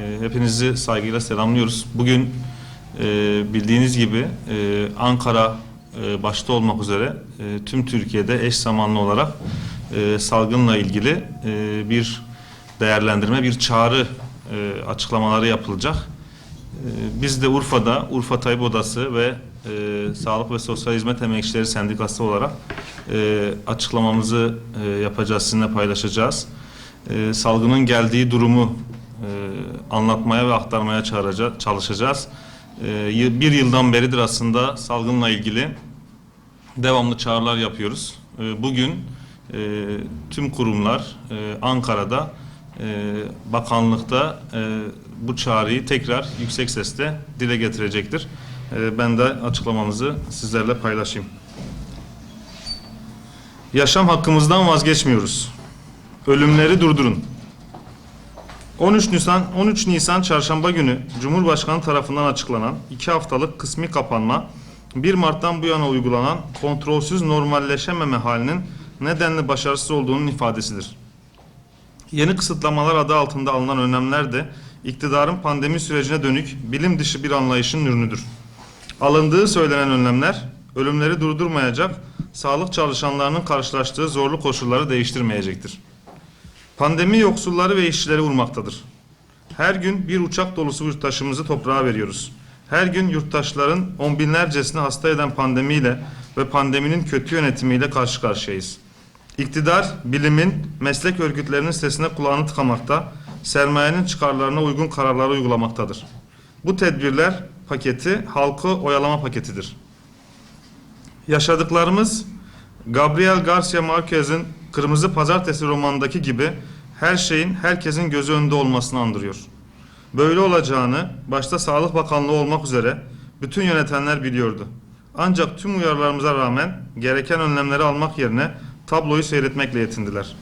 E, hepinizi saygıyla selamlıyoruz. Bugün e, bildiğiniz gibi e, Ankara e, başta olmak üzere tüm Türkiye'de eş zamanlı olarak salgınla ilgili bir değerlendirme, bir çağrı açıklamaları yapılacak. Biz de Urfa'da, Urfa Tayyip Odası ve e, Sağlık ve Sosyal Hizmet Emekçileri Sendikası olarak e, açıklamamızı e, yapacağız, sizinle paylaşacağız. E, salgının geldiği durumu anlatmaya ve aktarmaya çalışacağız. E, yı- bir yıldan beridir aslında salgınla ilgili devamlı çağrılar yapıyoruz. E, Bugün e, tüm kurumlar e, Ankara'da e, bakanlıkta bu çağrıyı tekrar yüksek sesle dile getirecektir. Ben de açıklamamızı sizlerle paylaşayım. Yaşam hakkımızdan vazgeçmiyoruz. Ölümleri durdurun. 13 Nisan 13 Nisan Çarşamba günü Cumhurbaşkanı tarafından açıklanan 2 haftalık kısmi kapanma 1 Mart'tan bu yana uygulanan kontrolsüz normalleşememe halinin nedenli başarısız olduğunun ifadesidir. Yeni kısıtlamalar adı altında alınan önlemler de iktidarın pandemi sürecine dönük bilim dışı bir anlayışın ürünüdür. Alındığı söylenen önlemler ölümleri durdurmayacak, sağlık çalışanlarının karşılaştığı zorlu koşulları değiştirmeyecektir. Pandemi yoksulları ve işçileri vurmaktadır. Her gün bir uçak dolusu yurttaşımızı toprağa veriyoruz. Her gün yurttaşların on binlercesini hasta eden pandemiyle ve pandeminin kötü yönetimiyle karşı karşıyayız. İktidar, bilimin, meslek örgütlerinin sesine kulağını tıkamakta, sermayenin çıkarlarına uygun kararları uygulamaktadır. Bu tedbirler paketi halkı oyalama paketidir. Yaşadıklarımız Gabriel Garcia Marquez'in Kırmızı Pazartesi romanındaki gibi her şeyin herkesin gözü önünde olmasını andırıyor. Böyle olacağını başta Sağlık Bakanlığı olmak üzere bütün yönetenler biliyordu. Ancak tüm uyarılarımıza rağmen gereken önlemleri almak yerine tabloyu seyretmekle yetindiler.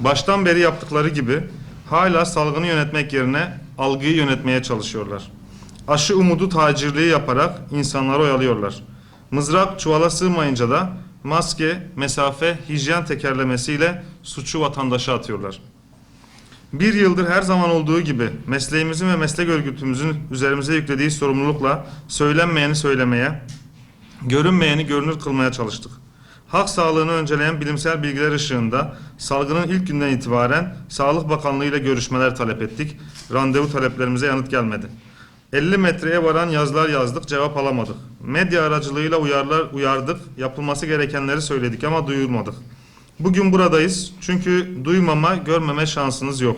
Baştan beri yaptıkları gibi hala salgını yönetmek yerine algıyı yönetmeye çalışıyorlar. Aşı umudu tacirliği yaparak insanları oyalıyorlar. Mızrak çuvala sığmayınca da maske, mesafe, hijyen tekerlemesiyle suçu vatandaşa atıyorlar. Bir yıldır her zaman olduğu gibi mesleğimizin ve meslek örgütümüzün üzerimize yüklediği sorumlulukla söylenmeyeni söylemeye, görünmeyeni görünür kılmaya çalıştık. Halk sağlığını önceleyen bilimsel bilgiler ışığında salgının ilk günden itibaren Sağlık Bakanlığı ile görüşmeler talep ettik. Randevu taleplerimize yanıt gelmedi. 50 metreye varan yazılar yazdık, cevap alamadık. Medya aracılığıyla uyarlar uyardık, yapılması gerekenleri söyledik ama duyurmadık. Bugün buradayız çünkü duymama, görmeme şansınız yok.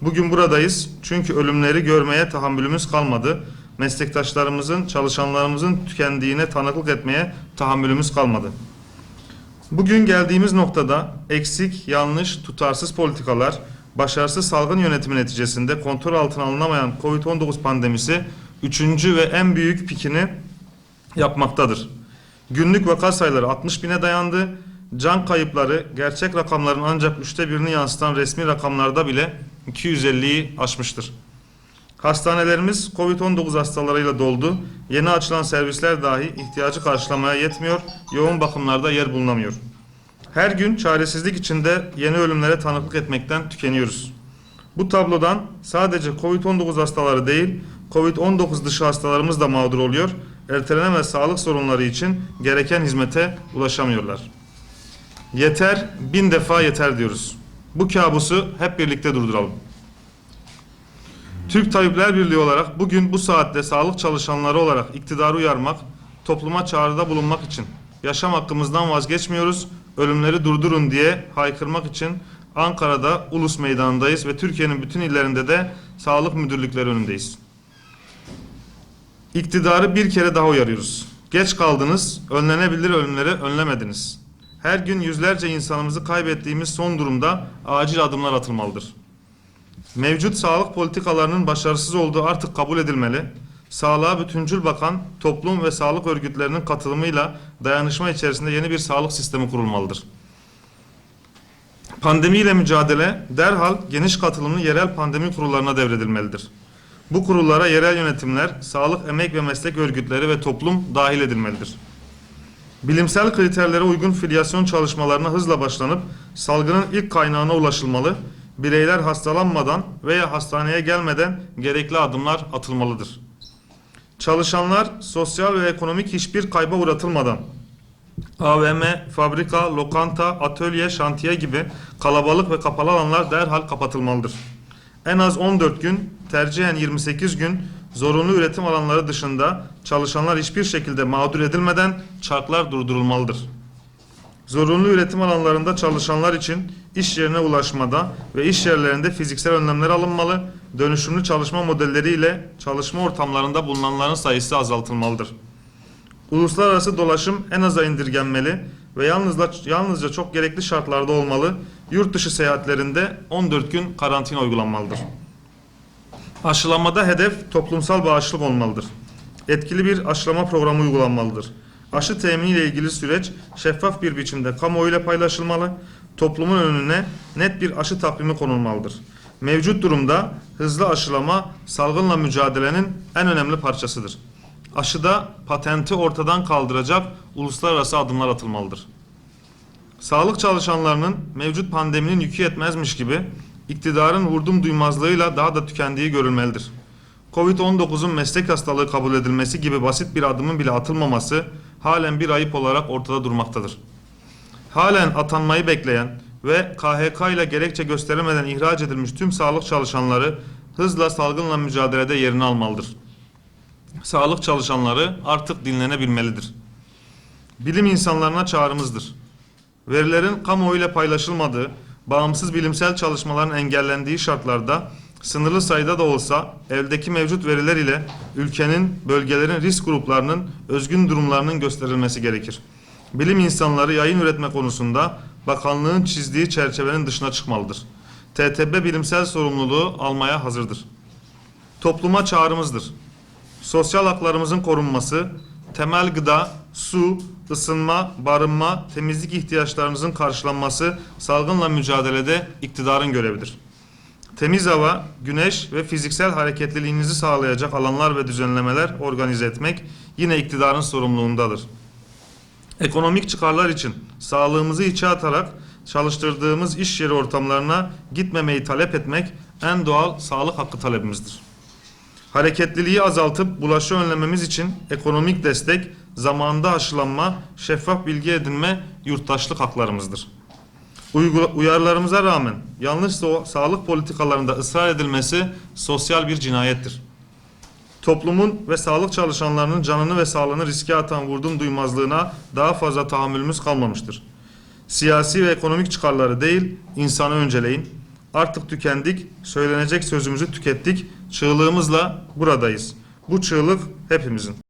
Bugün buradayız çünkü ölümleri görmeye tahammülümüz kalmadı. Meslektaşlarımızın, çalışanlarımızın tükendiğine tanıklık etmeye tahammülümüz kalmadı. Bugün geldiğimiz noktada eksik, yanlış, tutarsız politikalar, başarısız salgın yönetimi neticesinde kontrol altına alınamayan COVID-19 pandemisi üçüncü ve en büyük pikini yapmaktadır. Günlük vaka sayıları 60 bine dayandı. Can kayıpları gerçek rakamların ancak üçte birini yansıtan resmi rakamlarda bile 250'yi aşmıştır. Hastanelerimiz COVID-19 hastalarıyla doldu. Yeni açılan servisler dahi ihtiyacı karşılamaya yetmiyor. Yoğun bakımlarda yer bulunamıyor. Her gün çaresizlik içinde yeni ölümlere tanıklık etmekten tükeniyoruz. Bu tablodan sadece COVID-19 hastaları değil, COVID-19 dışı hastalarımız da mağdur oluyor. Ertelenemez sağlık sorunları için gereken hizmete ulaşamıyorlar. Yeter, bin defa yeter diyoruz. Bu kabusu hep birlikte durduralım. Türk Tabipler Birliği olarak bugün bu saatte sağlık çalışanları olarak iktidarı uyarmak, topluma çağrıda bulunmak için yaşam hakkımızdan vazgeçmiyoruz, ölümleri durdurun diye haykırmak için Ankara'da Ulus Meydanı'ndayız ve Türkiye'nin bütün illerinde de sağlık müdürlükleri önündeyiz. İktidarı bir kere daha uyarıyoruz. Geç kaldınız, önlenebilir ölümleri önlemediniz. Her gün yüzlerce insanımızı kaybettiğimiz son durumda acil adımlar atılmalıdır. Mevcut sağlık politikalarının başarısız olduğu artık kabul edilmeli. Sağlığa bütüncül bakan toplum ve sağlık örgütlerinin katılımıyla dayanışma içerisinde yeni bir sağlık sistemi kurulmalıdır. Pandemiyle mücadele derhal geniş katılımlı yerel pandemi kurullarına devredilmelidir. Bu kurullara yerel yönetimler, sağlık, emek ve meslek örgütleri ve toplum dahil edilmelidir. Bilimsel kriterlere uygun filyasyon çalışmalarına hızla başlanıp salgının ilk kaynağına ulaşılmalı. Bireyler hastalanmadan veya hastaneye gelmeden gerekli adımlar atılmalıdır. Çalışanlar sosyal ve ekonomik hiçbir kayba uğratılmadan AVM, fabrika, lokanta, atölye, şantiye gibi kalabalık ve kapalı alanlar derhal kapatılmalıdır. En az 14 gün, tercihen 28 gün zorunlu üretim alanları dışında çalışanlar hiçbir şekilde mağdur edilmeden çarklar durdurulmalıdır. Zorunlu üretim alanlarında çalışanlar için iş yerine ulaşmada ve iş yerlerinde fiziksel önlemler alınmalı, dönüşümlü çalışma modelleriyle çalışma ortamlarında bulunanların sayısı azaltılmalıdır. Uluslararası dolaşım en aza indirgenmeli ve yalnızca, yalnızca çok gerekli şartlarda olmalı. Yurt dışı seyahatlerinde 14 gün karantina uygulanmalıdır. Aşılamada hedef toplumsal bağışıklık olmalıdır. Etkili bir aşılama programı uygulanmalıdır. Aşı temini ile ilgili süreç şeffaf bir biçimde kamuoyuyla paylaşılmalı. Toplumun önüne net bir aşı takvimi konulmalıdır. Mevcut durumda hızlı aşılama salgınla mücadelenin en önemli parçasıdır. Aşıda patenti ortadan kaldıracak uluslararası adımlar atılmalıdır. Sağlık çalışanlarının mevcut pandeminin yükü yetmezmiş gibi iktidarın vurdum duymazlığıyla daha da tükendiği görülmelidir. Covid-19'un meslek hastalığı kabul edilmesi gibi basit bir adımın bile atılmaması halen bir ayıp olarak ortada durmaktadır. Halen atanmayı bekleyen ve KHK ile gerekçe gösteremeden ihraç edilmiş tüm sağlık çalışanları hızla salgınla mücadelede yerini almalıdır. Sağlık çalışanları artık dinlenebilmelidir. Bilim insanlarına çağrımızdır. Verilerin kamuoyuyla paylaşılmadığı, bağımsız bilimsel çalışmaların engellendiği şartlarda sınırlı sayıda da olsa eldeki mevcut veriler ile ülkenin, bölgelerin risk gruplarının özgün durumlarının gösterilmesi gerekir. Bilim insanları yayın üretme konusunda bakanlığın çizdiği çerçevenin dışına çıkmalıdır. TTB bilimsel sorumluluğu almaya hazırdır. Topluma çağrımızdır sosyal haklarımızın korunması, temel gıda, su, ısınma, barınma, temizlik ihtiyaçlarımızın karşılanması salgınla mücadelede iktidarın görevidir. Temiz hava, güneş ve fiziksel hareketliliğinizi sağlayacak alanlar ve düzenlemeler organize etmek yine iktidarın sorumluluğundadır. Ekonomik çıkarlar için sağlığımızı içe atarak çalıştırdığımız iş yeri ortamlarına gitmemeyi talep etmek en doğal sağlık hakkı talebimizdir. Hareketliliği azaltıp bulaşı önlememiz için ekonomik destek, zamanında aşılanma, şeffaf bilgi edinme yurttaşlık haklarımızdır. Uygu- uyarılarımıza rağmen yanlış sağlık politikalarında ısrar edilmesi sosyal bir cinayettir. Toplumun ve sağlık çalışanlarının canını ve sağlığını riske atan vurdum duymazlığına daha fazla tahammülümüz kalmamıştır. Siyasi ve ekonomik çıkarları değil, insanı önceleyin. Artık tükendik, söylenecek sözümüzü tükettik, çığlığımızla buradayız. Bu çığlık hepimizin.